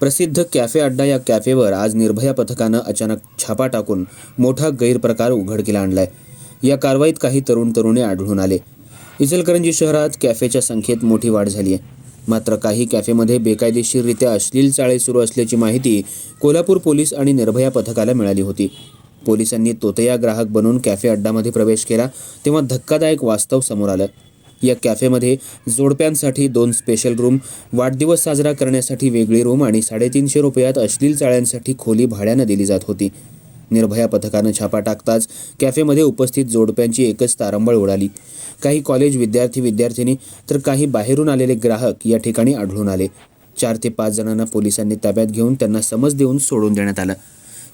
प्रसिद्ध कॅफे अड्डा या कॅफेवर आज निर्भया पथकानं अचानक छापा टाकून मोठा गैरप्रकार उघडकीला आणलाय. या कारवाईत काही तरुण तरुणी आढळून आले. इचलकरंजी शहरात कॅफेच्या संख्येत मोठी वाढ झाली आहे. मात्र काही कॅफेमध्ये बेकायदेशीररित्या अश्लील चाळे सुरू असल्याची माहिती कोल्हापूर पोलीस आणि निर्भया पथकाला मिळाली होती. पोलिसांनी तोतया ग्राहक बनून कॅफे अड्डामध्ये प्रवेश केला तेव्हा धक्कादायक वास्तव समोर आलं. या कॅफेमध्ये जोडप्यांसाठी दोन स्पेशल रूम वाढदिवस साजरा करण्यासाठी वेगळी रूम आणि साडेतीनशे रुपयात अश्लील चाळ्यांसाठी खोली भाड्यानं दिली जात होती. निर्भया पथकानं छापा टाकताच कॅफेमध्ये उपस्थित जोडप्यांची एकच तारंबळ उडाली. काही कॉलेज विद्यार्थी विद्यार्थिनी तर काही बाहेरून आलेले ग्राहक या ठिकाणी आढळून आले. चार ते पाच जणांना पोलिसांनी ताब्यात घेऊन त्यांना समज देऊन सोडून देण्यात आलं.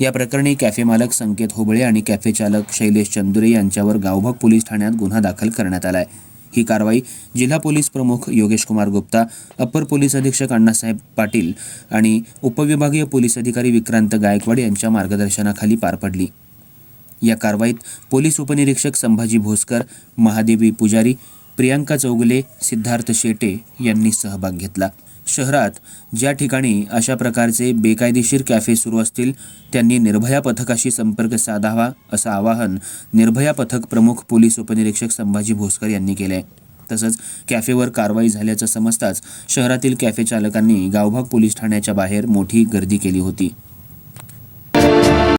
या प्रकरणी कॅफे मालक संकेत होबळे आणि कॅफे चालक शैलेश चंदुरे यांच्यावर गावभाग पोलीस ठाण्यात गुन्हा दाखल करण्यात आला आहे ही कारवाई जिल्हा पोलीस प्रमुख योगेश कुमार गुप्ता अप्पर पोलीस अधीक्षक अण्णासाहेब पाटील आणि उपविभागीय पोलीस अधिकारी विक्रांत गायकवाड यांच्या मार्गदर्शनाखाली पार पडली. या कारवाईत पोलीस उपनिरीक्षक संभाजी भोसकर महादेवी पुजारी प्रियांका चौगुले सिद्धार्थ शेटे यांनी सहभाग घेतला. शहरात ज्या ठिकाणी अशा प्रकारचे बेकायदेशीर कॅफे सुरू असतील त्यांनी निर्भया पथकाशी संपर्क साधावा असं आवाहन निर्भया पथक प्रमुख पोलीस उपनिरीक्षक संभाजी भोसकर यांनी केलं आहे तसंच कॅफेवर कारवाई झाल्याचं समजताच शहरातील कॅफे चालकांनी गावभाग पोलीस ठाण्याच्या बाहेर मोठी गर्दी केली होती.